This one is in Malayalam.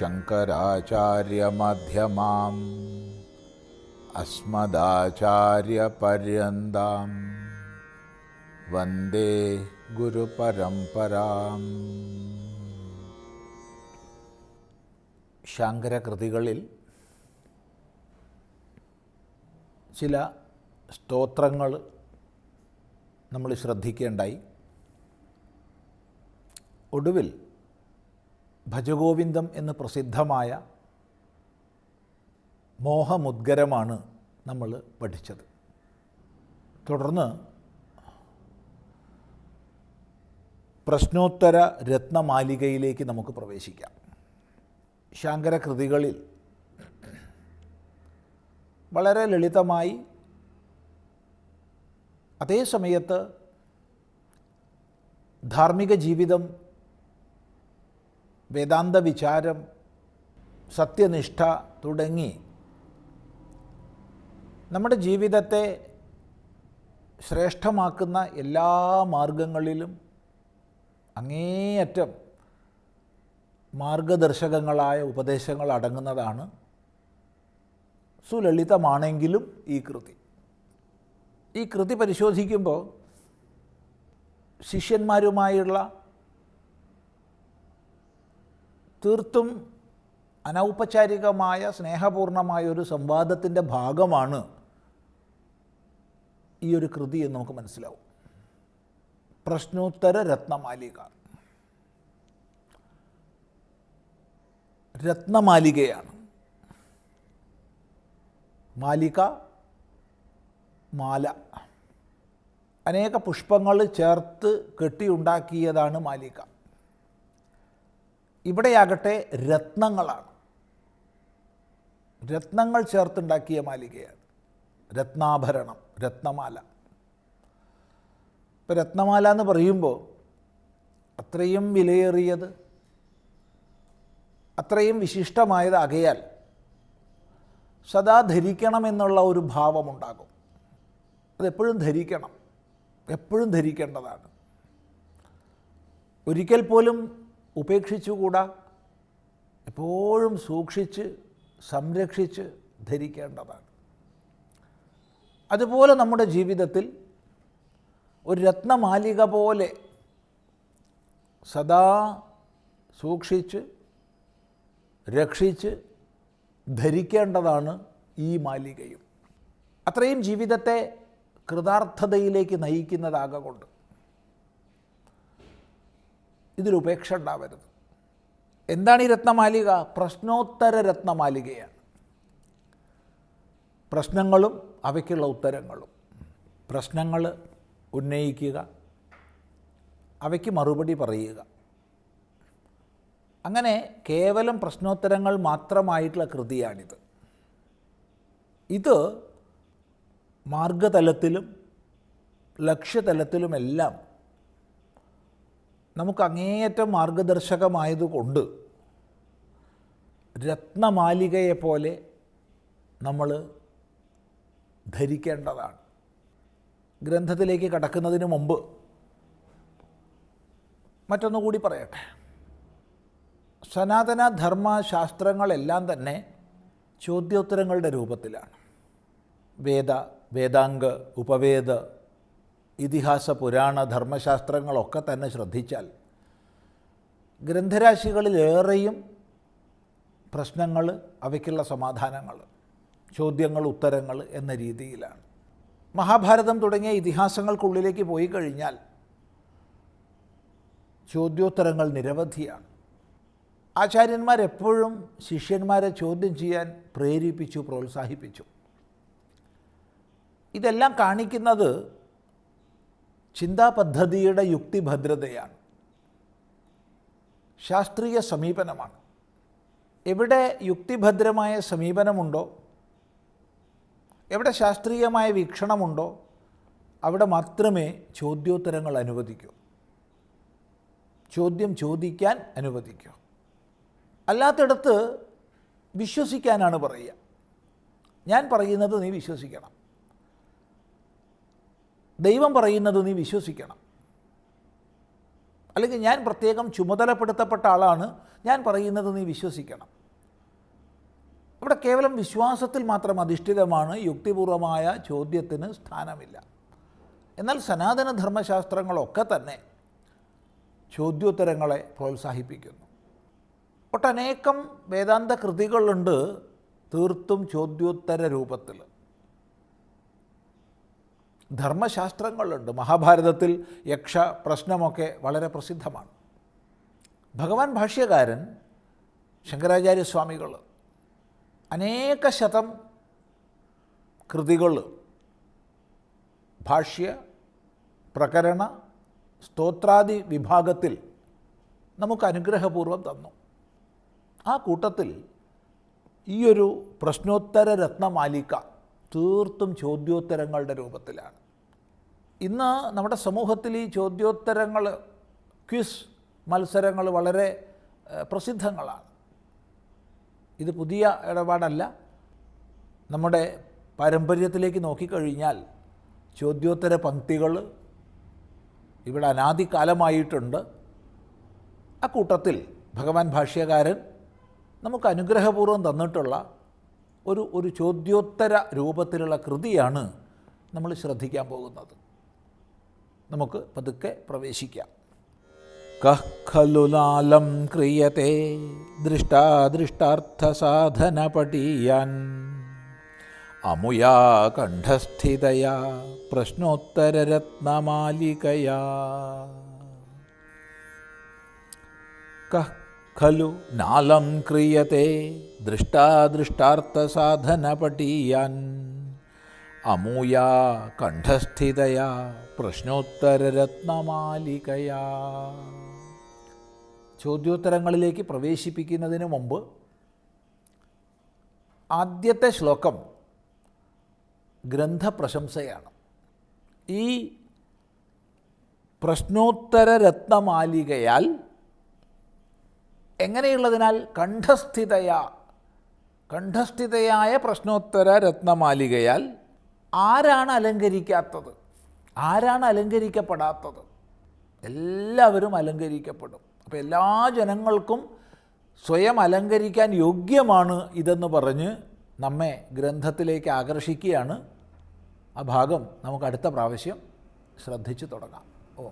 ശങ്കരാചാര്യമധ്യമാം അസ്മദാചാര്യപര്യന്താം വന്ദേ ഗുരുപരമ്പരാം. ശങ്കരകൃതികളിൽ ചില സ്തോത്രങ്ങൾ നമ്മൾ ശ്രദ്ധിക്കേണ്ടായി. ഒടുവിൽ ഭജഗോവിന്ദം എന്ന് പ്രസിദ്ധമായ മോഹമുദ്ഗരമാണ് നമ്മൾ പഠിച്ചത്. തുടർന്ന് പ്രശ്നോത്തര രത്നമാലികയിലേക്ക് നമുക്ക് പ്രവേശിക്കാം. ശാങ്കരകൃതികളിൽ വളരെ ലളിതമായി അതേ സമയത്ത് ധാർമ്മിക ജീവിതം വേദാന്ത വിചാരം സത്യനിഷ്ഠ തുടങ്ങി. നമ്മുടെ ജീവിതത്തെ ശ്രേഷ്ഠമാക്കുന്ന എല്ലാ മാർഗങ്ങളിലും അങ്ങേയറ്റം മാർഗദർശകങ്ങളായ ഉപദേശങ്ങൾ അടങ്ങുന്നതാണ് സുലളിതമാണെങ്കിലും ഈ കൃതി. ഈ കൃതി പരിശോധിക്കുമ്പോൾ ശിഷ്യന്മാരുമായുള്ള തീർത്തും അനൗപചാരികമായ സ്നേഹപൂർണമായ ഒരു സംവാദത്തിന്റെ ഭാഗമാണ് ഈ ഒരു കൃതി എന്ന് നമുക്ക് മനസ്സിലാവും. പ്രശ്നോത്തര രത്നമാലിക. രത്നമാലികയാണ്. മാലിക മാല. അനേക പുഷ്പങ്ങൾ ചേർത്ത് കെട്ടിയുണ്ടാക്കിയതാണ് മാലിക. ഇവിടെയാകട്ടെ രത്നങ്ങളാണ്. രത്നങ്ങൾ ചേർത്തുണ്ടാക്കിയ മാലികയാണ് രത്നാഭരണം രത്നമാല. ഇപ്പം രത്നമാല എന്ന് പറയുമ്പോൾ അത്രയും വിലയേറിയത് അത്രയും വിശിഷ്ടമായത് അകയാൽ സദാ ധരിക്കണമെന്നുള്ള ഒരു ഭാവമുണ്ടാകും. അതെപ്പോഴും ധരിക്കണം എപ്പോഴും ധരിക്കേണ്ടതാണ്. ഒരിക്കൽ പോലും ഉപേക്ഷിച്ചുകൂടാ? എപ്പോഴും സൂക്ഷിച്ച് സംരക്ഷിച്ച് ധരിക്കേണ്ടതാണ്. അതുപോലെ നമ്മുടെ ജീവിതത്തിൽ ഒരു രത്നമാലിക പോലെ സദാ സൂക്ഷിച്ച് രക്ഷിച്ച് ധരിക്കേണ്ടതാണ് ഈ മാലികയും. അത്രയും ജീവിതത്തെ കൃതാർത്ഥതയിലേക്ക് നയിക്കുന്നതാകൊണ്ട് ഇതിലുപേക്ഷ ഉണ്ടാവരുത്. എന്താണ് ഈ രത്നമാലിക? പ്രശ്നോത്തര രത്നമാലികയാണ്. പ്രശ്നങ്ങളും അവയ്ക്കുള്ള ഉത്തരങ്ങളും. പ്രശ്നങ്ങൾ ഉന്നയിക്കുക അവയ്ക്ക് മറുപടി പറയുക. അങ്ങനെ കേവലം പ്രശ്നോത്തരങ്ങൾ മാത്രമായിട്ടുള്ള കൃതിയാണിത്. ഇത് മാർഗതലത്തിലും ലക്ഷ്യതലത്തിലുമെല്ലാം നമുക്ക് അങ്ങേയറ്റം മാർഗദർശകമായതുകൊണ്ട് രത്നമാലികയെപ്പോലെ നമ്മൾ ധരിക്കേണ്ടതാണ്. ഗ്രന്ഥത്തിലേക്ക് കടക്കുന്നതിന് മുമ്പ് മറ്റൊന്നുകൂടി പറയട്ടെ. സനാതന ധർമ്മശാസ്ത്രങ്ങളെല്ലാം തന്നെ ചോദ്യോത്തരങ്ങളുടെ രൂപത്തിലാണ്. വേദ വേദാംഗ ഉപവേദ ഇതിഹാസ പുരാണ ധർമ്മശാസ്ത്രങ്ങളൊക്കെ തന്നെ ശ്രദ്ധിച്ചാൽ ഗ്രന്ഥരാശികളിലേറെയും പ്രശ്നങ്ങൾ അവയ്ക്കുള്ള സമാധാനങ്ങൾ ചോദ്യങ്ങൾ ഉത്തരങ്ങൾ എന്ന രീതിയിലാണ്. മഹാഭാരതം തുടങ്ങിയ ഇതിഹാസങ്ങൾക്കുള്ളിലേക്ക് പോയി കഴിഞ്ഞാൽ ചോദ്യോത്തരങ്ങൾ നിരവധിയാണ്. ആചാര്യന്മാരെപ്പോഴും ശിഷ്യന്മാരെ ചോദ്യം ചെയ്യാൻ പ്രേരിപ്പിച്ചു പ്രോത്സാഹിപ്പിച്ചു. ഇതെല്ലാം കാണിക്കുന്നത് ചിന്താപദ്ധതിയുടെ യുക്തിഭദ്രതയാണ്. ശാസ്ത്രീയ സമീപനമാണ്. എവിടെ യുക്തിഭദ്രമായ സമീപനമുണ്ടോ എവിടെ ശാസ്ത്രീയമായ വീക്ഷണമുണ്ടോ അവിടെ മാത്രമേ ചോദ്യോത്തരങ്ങൾ അനുവദിക്കൂ. ചോദ്യം ചോദിക്കാൻ അനുവദിക്കൂ. അല്ലാത്തിടത്ത് വിശ്വസിക്കാനാണ് പറയുക. ഞാൻ പറയുന്നത് നീ വിശ്വസിക്കണം. ദൈവം പറയുന്നത് നീ വിശ്വസിക്കണം. അല്ലെങ്കിൽ ഞാൻ പ്രത്യേകം ചുമതലപ്പെടുത്തപ്പെട്ട ആളാണ് ഞാൻ പറയുന്നത് നീ വിശ്വസിക്കണം. ഇവിടെ കേവലം വിശ്വാസത്തിൽ മാത്രം അധിഷ്ഠിതമാണ് യുക്തിപൂർവമായ ചോദ്യത്തിന് സ്ഥാനമില്ല. എന്നാൽ സനാതന ധർമ്മശാസ്ത്രങ്ങളൊക്കെ തന്നെ ചോദ്യോത്തരങ്ങളെ പ്രോത്സാഹിപ്പിക്കുന്നു. ഒട്ടനേകം വേദാന്ത കൃതികളുണ്ട് തീർത്തും ചോദ്യോത്തര രൂപത്തിൽ. ധർമ്മശാസ്ത്രങ്ങളുണ്ട്. മഹാഭാരതത്തിൽ യക്ഷ പ്രശ്നമൊക്കെ വളരെ പ്രസിദ്ധമാണ്. ഭഗവാൻ ഭാഷ്യകാരൻ ശങ്കരാചാര്യസ്വാമികൾ അനേക ശതം കൃതികൾ ഭാഷ്യ പ്രകരണ സ്തോത്രാദി വിഭാഗത്തിൽ നമുക്ക് അനുഗ്രഹപൂർവം തന്നു. ആ കൂട്ടത്തിൽ ഈയൊരു പ്രശ്നോത്തര രത്നമാലിക തീർത്തും ചോദ്യോത്തരങ്ങളുടെ രൂപത്തിലാണ്. ഇന്ന് നമ്മുടെ സമൂഹത്തിൽ ഈ ചോദ്യോത്തരങ്ങൾ ക്വിസ് മത്സരങ്ങൾ വളരെ പ്രസിദ്ധങ്ങളാണ്. ഇത് പുതിയ ഇടപാടല്ല. നമ്മുടെ പാരമ്പര്യത്തിലേക്ക് നോക്കിക്കഴിഞ്ഞാൽ ചോദ്യോത്തര പങ്ക്തികൾ ഇവിടെ അനാദികാലമായിട്ടുണ്ട്. ആ കൂട്ടത്തിൽ ഭഗവാൻ ഭാഷ്യകാരൻ നമുക്ക് അനുഗ്രഹപൂർവം തന്നിട്ടുള്ള ഒരു ഒരു ചോദ്യോത്തര രൂപത്തിലുള്ള കൃതിയാണ് നമ്മൾ ശ്രദ്ധിക്കാൻ പോകുന്നത്. നമുക്ക് പതുക്കെ പ്രവേശിക്കാം. കഹ്ഖലുലാലം ക്രിയത്തെ ദൃഷ്ടാദൃഷ്ടാർത്ഥ ക്രിയത്തെ ദൃഷ്ടാദൃഷ്ടാർത്ഥസാധനപടീയാൻ അമുയാ കണ്ഠസ്ഥിതയാ പ്രശ്നോത്തരരത്നമാലികയാ. കഃ ഖലു നാലം ക്രിയത്തെ ദൃഷ്ടാദൃഷ്ടാർത്ഥസാധനപടീയാൻ അമൂയാ കണ്ഠസ്ഥിതയാ പ്രശ്നോത്തരരത്നമാലികയാ ചോദ്യോത്തരങ്ങളിലേക്ക് പ്രവേശിപ്പിക്കുന്നതിന് മുമ്പ് ആദ്യത്തെ ശ്ലോകം ഗ്രന്ഥപ്രശംസയാണ്. ഈ പ്രശ്നോത്തര രത്നമാലികയാൽ എങ്ങനെയുള്ളതിനാൽ കണ്ഠസ്ഥിതയ. കണ്ഠസ്ഥിതയായ പ്രശ്നോത്തര രത്നമാലികയാൽ ആരാണ് അലങ്കരിക്കാത്തത്? ആരാണ് അലങ്കരിക്കപ്പെടാത്തത്? എല്ലാവരും അലങ്കരിക്കപ്പെടും. അപ്പോൾ എല്ലാ ജനങ്ങൾക്കും സ്വയം അലങ്കരിക്കാൻ യോഗ്യമാണ് ഇതെന്ന് പറഞ്ഞ് നമ്മെ ഗ്രന്ഥത്തിലേക്ക് ആകർഷിക്കുകയാണ്. ആ ഭാഗം നമുക്ക് അടുത്ത പ്രാവശ്യം ശ്രദ്ധിച്ചു തുടങ്ങാം. ഓ.